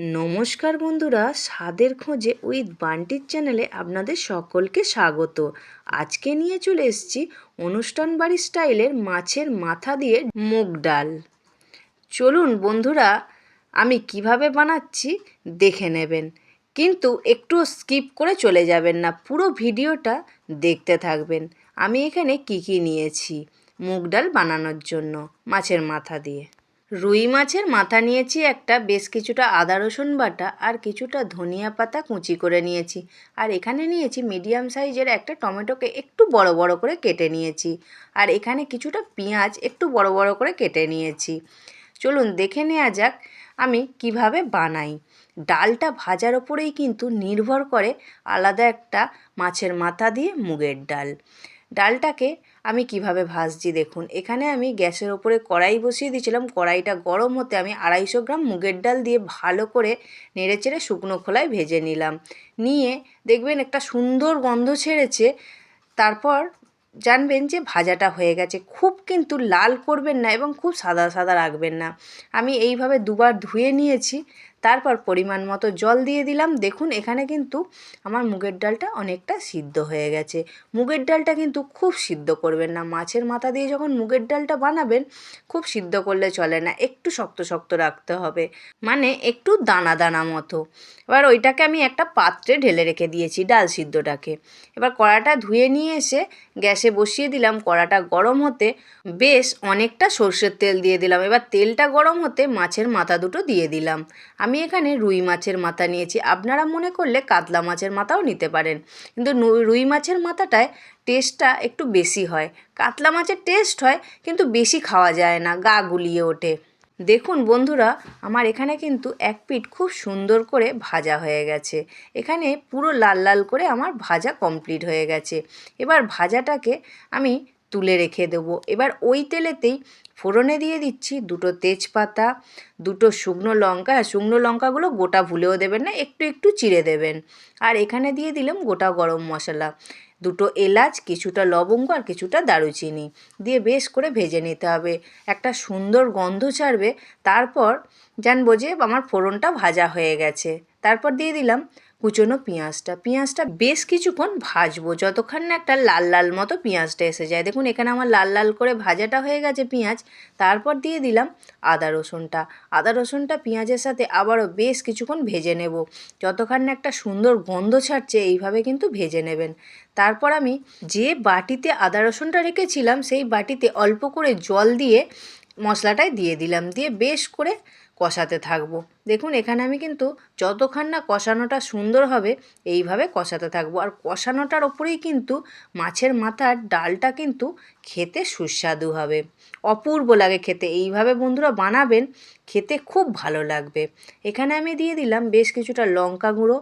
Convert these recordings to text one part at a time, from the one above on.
নমস্কার বন্ধুরা, স্বাদের খোঁজে উইথ বান্টির চ্যানেলে আপনাদের সকলকে স্বাগত। আজকে নিয়ে চলে এসেছি অনুষ্ঠান বাড়ি স্টাইলের মাছের মাথা দিয়ে মুগ ডাল। চলুন বন্ধুরা, আমি কীভাবে বানাচ্ছি দেখে নেবেন। কিন্তু একটু স্কিপ করে চলে যাবেন না, পুরো ভিডিওটা দেখতে থাকবেন। আমি এখানে কি কি নিয়েছি মুগ ডাল বানানোর জন্য মাছের মাথা দিয়ে। রুই মাছের মাথা নিয়েছি একটা, বেশ কিছুটা আদা রসুন বাটা আর কিছুটা ধনিয়া পাতা কুচি করে নিয়েছি। আর এখানে নিয়েছি মিডিয়াম সাইজের একটা টমেটোকে একটু বড় বড় করে কেটে নিয়েছি। আর এখানে কিছুটা পেঁয়াজ একটু বড় বড় করে কেটে নিয়েছি। চলুন দেখে নেওয়া যাক আমি কীভাবে বানাই। ডালটা ভাজার ওপরেই কিন্তু নির্ভর করে আলাদা একটা মাছের মাথা দিয়ে মুগের ডাল। ডালটাকে আমি কীভাবে ভাজছি দেখুন। এখানে আমি গ্যাসের ওপরে কড়াই বসিয়ে দিয়েছিলাম। কড়াইটা গরম হতে আমি আড়াইশো গ্রাম মুগের ডাল দিয়ে ভালো করে নেড়েচেড়ে শুকনো খোলায় ভেজে নিলাম। নিয়ে দেখবেন একটা সুন্দর গন্ধ ছেড়েছে। তারপর জানবেন যে ভাজাটা হয়ে গেছে। খুব কিন্তু লাল করবেন না এবং খুব সাদা সাদা রাখবেন না। আমি এইভাবে দুবার ধুয়ে নিয়েছি। তারপর পরিমাণ মতো জল দিয়ে দিলাম। দেখুন, এখানে কিন্তু আমার মুগের ডালটা অনেকটা সিদ্ধ হয়ে গেছে। মুগের ডালটা কিন্তু খুব সিদ্ধ করবেন না। মাছের মাথা দিয়ে যখন মুগের ডালটা বানাবেন, খুব সিদ্ধ করলে চলে না। একটু শক্ত শক্ত রাখতে হবে। মানে একটু দানা দানা মতো। এবার ওইটাকে আমি একটা পাত্রে ঢেলে রেখে দিয়েছি ডাল সিদ্ধটাকে। এবার কড়াটা ধুয়ে নিয়ে এসে গ্যাসে বসিয়ে দিলাম। কড়াটা গরম হতে বেশ অনেকটা সর্ষের তেল দিয়ে দিলাম। এবার তেলটা গরম হতে মাছের মাথা দুটো দিয়ে দিলাম। আমি এখানে রুই মাছের মাথা নিয়েছি। আপনারা মনে করলে কাতলা মাছের মাথাও নিতে পারেন। কিন্তু রুই মাছের মাথাটায় টেস্টটা একটু বেশি হয়। কাতলা মাছের টেস্ট হয়, কিন্তু বেশি খাওয়া যায় না, গা গুলিয়ে ওঠে। দেখুন বন্ধুরা, আমার এখানে কিন্তু এক পিঠ খুব সুন্দর করে ভাজা হয়ে গেছে। এখানে পুরো লাল লাল করে আমার ভাজা কমপ্লিট হয়ে গেছে। এবার ভাজাটাকে আমি তুলে রেখে দেবো। এবার ওই তেলেতেই ফোড়নে দিয়ে দিচ্ছি দুটো তেজপাতা, দুটো শুকনো লঙ্কা শুকনো লঙ্কাগুলো গোটা ভুলেও দেবেন না, একটু একটু চিড়ে দেবেন। আর এখানে দিয়ে দিলাম গোটা গরম মশলা। দুটো এলাচ, কিছুটা লবঙ্গ আর কিছুটা দারুচিনি দিয়ে বেশ করে ভেজে নিতে হবে। একটা সুন্দর গন্ধ ছাড়বে। তারপর জানব যে আমার ফোড়নটা ভাজা হয়ে গেছে। তারপর দিয়ে দিলাম কুচনো পেঁয়াজটা। পেঁয়াজটা বেশ কিছুক্ষণ ভাজবো, যতক্ষণ না একটা লাল লাল মতো পেঁয়াজটা এসে যায়। দেখুন, এখানে আমার লাল লাল করে ভাজাটা হয়ে গেছে পেঁয়াজ। তারপর দিয়ে দিলাম আদা রসুনটা। আদা রসুনটা পেঁয়াজের সাথে আবারও বেশ কিছুক্ষণ ভেজে নেব। যতক্ষণ না একটা সুন্দর গন্ধ ছাড়ছে, এইভাবে কিন্তু ভেজে নেবেন। তারপর আমি যে বাটিতে আদা রসুনটা রেখেছিলাম, সেই বাটিতে অল্প করে জল দিয়ে মশলাটায় দিয়ে দিলাম, দিয়ে বেশ করে কষাতে থাকব। দেখুন, এখানে আমি কিন্তু যতক্ষণ না কষানোটা সুন্দর হবে, এইভাবে কষাতে থাকব। আর কষানোটার ওপরেই কিন্তু মাছের মাথার ডালটা কিন্তু খেতে সুস্বাদু হবে। অপূর্ব লাগে খেতে। এইভাবে বন্ধুরা বানাবেন, খেতে খুব ভালো লাগবে। এখানে আমি দিয়ে দিলাম বেশ কিছুটা লঙ্কা গুঁড়ো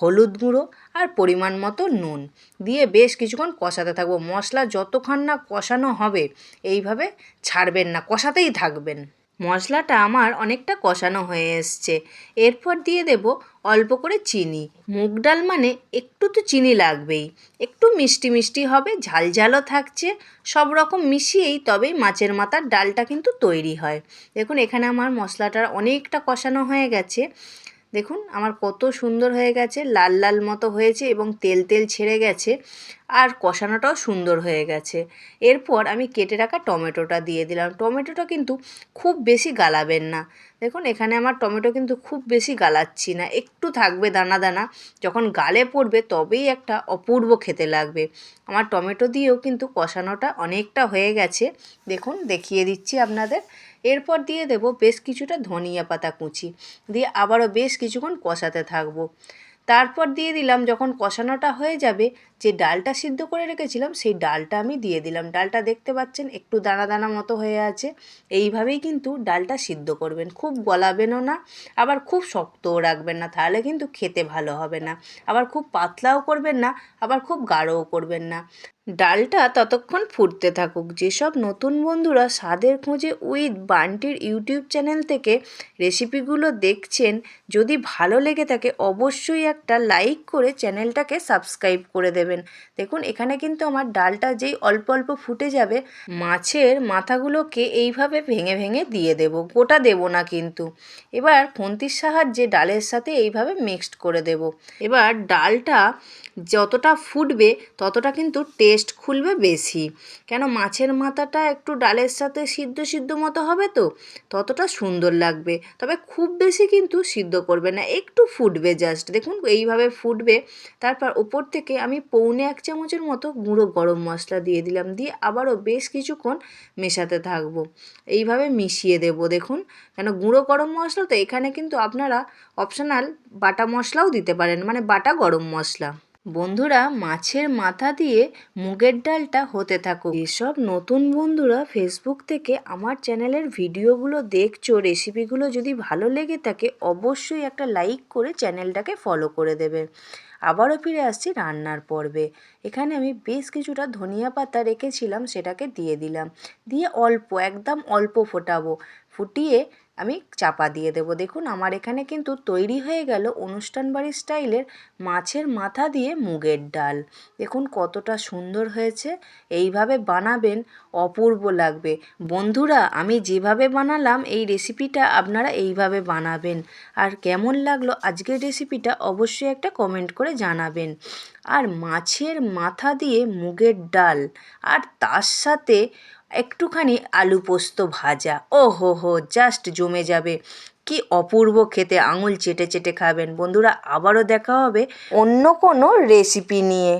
হলুদ গুঁড়ো আর পরিমাণ মতো নুন। দিয়ে বেশ কিছুক্ষণ কষাতে থাকব। মশলা যতক্ষণ না কষানো হবে, এইভাবে ছাড়বেন না, কষাতেই থাকবেন। মশলাটা আমার অনেকটা কষানো হয়ে এসছে। এরপর দিয়ে দেব অল্প করে চিনি। মুগ ডাল মানে একটু তো চিনি লাগবেই। একটু মিষ্টি মিষ্টি হবে, ঝাল ঝালও থাকছে, সব রকম মিশিয়েই তবেই মাছের মাথার ডালটা কিন্তু তৈরি হয়। দেখুন, এখানে আমার মশলাটা অনেকটা কষানো হয়ে গেছে। দেখুন, আমার কত সুন্দর হয়ে গেছে, লাল লাল মতো হয়েছে এবং তেল তেল ছেড়ে গেছে আর কষানোটাও সুন্দর হয়ে গেছে। এরপর আমি কেটে রাখা টমেটোটা দিয়ে দিলাম। টমেটোটা কিন্তু খুব বেশি গালাবেন না। দেখুন, এখানে আমার টমেটো কিন্তু খুব বেশি গালাচ্ছি না। একটু থাকবে দানা দানা, যখন গালে পড়বে তবেই একটা অপূর্ব খেতে লাগবে। আমার টমেটো দিয়েও কিন্তু কষানোটা অনেকটা হয়ে গেছে। দেখুন, দেখিয়ে দিচ্ছি আপনাদের। এরপর দিয়ে দেব বেশ কিছুটা ধনিয়া পাতা কুচি। দিয়ে আবারও বেশ কিছুক্ষণ কষাতে থাকব। তারপর দিয়ে দিলাম, যখন কষানোটা হয়ে যাবে, যে ডালটা সিদ্ধ করে রেখেছিলাম, সেই ডালটা আমি দিয়ে দিলাম। ডালটা দেখতে পাচ্ছেন, একটু দানা দানা মতো হয়ে আছে। এইভাবেই কিন্তু ডালটা সিদ্ধ করবেন। খুব গলাবেনও না, আবার খুব শক্তও রাখবেন না, তাহলে কিন্তু খেতে ভালো হবে না। আবার খুব পাতলাও করবেন না, আবার খুব গাঢ়ও করবেন না। ডালটা ততক্ষণ ফুটতে থাকুক। যেসব নতুন বন্ধুরা স্বাদের খোঁজে উইথ বান্টির ইউটিউব চ্যানেল থেকে রেসিপিগুলো দেখছেন, যদি ভালো লেগে থাকে অবশ্যই একটা লাইক করে চ্যানেলটাকে সাবস্ক্রাইব করে দেবেন। দেখুন, এখানে কিন্তু আমার ডালটা যেই অল্প অল্প ফুটে যাবে, মাছের মাথাগুলোকে এইভাবে ভেঙে ভেঙে দিয়ে দেব, গোটা দেব না কিন্তু। এবার খুন্তির সাহায্যে ডালের সাথে এইভাবে মিক্সড করে দেব। এবার ডালটা যতটা ফুটবে ততটা কিন্তু টেস্ট খুলবে বেশি। কেন মাছের মাথাটা একটু ডালের সাথে সিদ্ধ সিদ্ধ মতো হবে তো? ততটা সুন্দর লাগবে। তবে খুব বেশি কিন্তু সিদ্ধ করবে না। একটু ফুটবে জাস্ট দেখুন এইভাবে ফুটবে। তারপর ওপর থেকে আমি পৌনে এক চামচের মতো গুঁড়ো গরম মশলা দিয়ে দিলাম। দিয়ে আবারও বেশ কিছুক্ষণ মেশাতে থাকব। এইভাবে মিশিয়ে দেব। দেখুন, কেন গুঁড়ো গরম মশলা তো এখানে কিন্তু আপনারা অপশনাল বাটা মশলাও দিতে পারেন। মানে বাটা গরম মশলা। বন্ধুরা, মাছের মাথা দিয়ে মুগের ডালটা হতে থাকুক এসব নতুন বন্ধুরা ফেসবুক থেকে আমার চ্যানেলের ভিডিওগুলো দেখছ রেসিপিগুলো যদি ভালো লেগে থাকে, অবশ্যই একটা লাইক করে চ্যানেলটাকে ফলো করে দেবে। আবারও ফিরে আসছি রান্নার পর্বে। এখানে আমি বেশ কিছুটা ধনিয়া পাতা রেখেছিলাম, সেটাকে দিয়ে দিলাম। দিয়ে অল্প, একদম অল্প ফোটাবো। ফুটিয়ে আমি চাপা দিয়ে দেবো। দেখুন, আমার এখানে কিন্তু তৈরি হয়ে গেল অনুষ্ঠান বাড়ির স্টাইলের মাছের মাথা দিয়ে মুগের ডাল। দেখুন, কতটা সুন্দর হয়েছে। এইভাবে বানাবেন অপূর্ব লাগবে। বন্ধুরা, আমি যেভাবে বানালাম, এই রেসিপিটা আপনারা এইভাবে বানাবেন। আর কেমন লাগল আজকের রেসিপিটা অবশ্যই একটা কমেন্ট করে জানাবেন। আর মাছের মাথা দিয়ে মুগের ডাল, আর তার সাথে একটুখানি আলু পোস্ত ভাজা। ও হো হো জাস্ট জমে যাবে। কি অপূর্ব খেতে, আঙুল চেটে চেটে খাবেন। বন্ধুরা, আবারও দেখা হবে অন্য কোনো রেসিপি নিয়ে।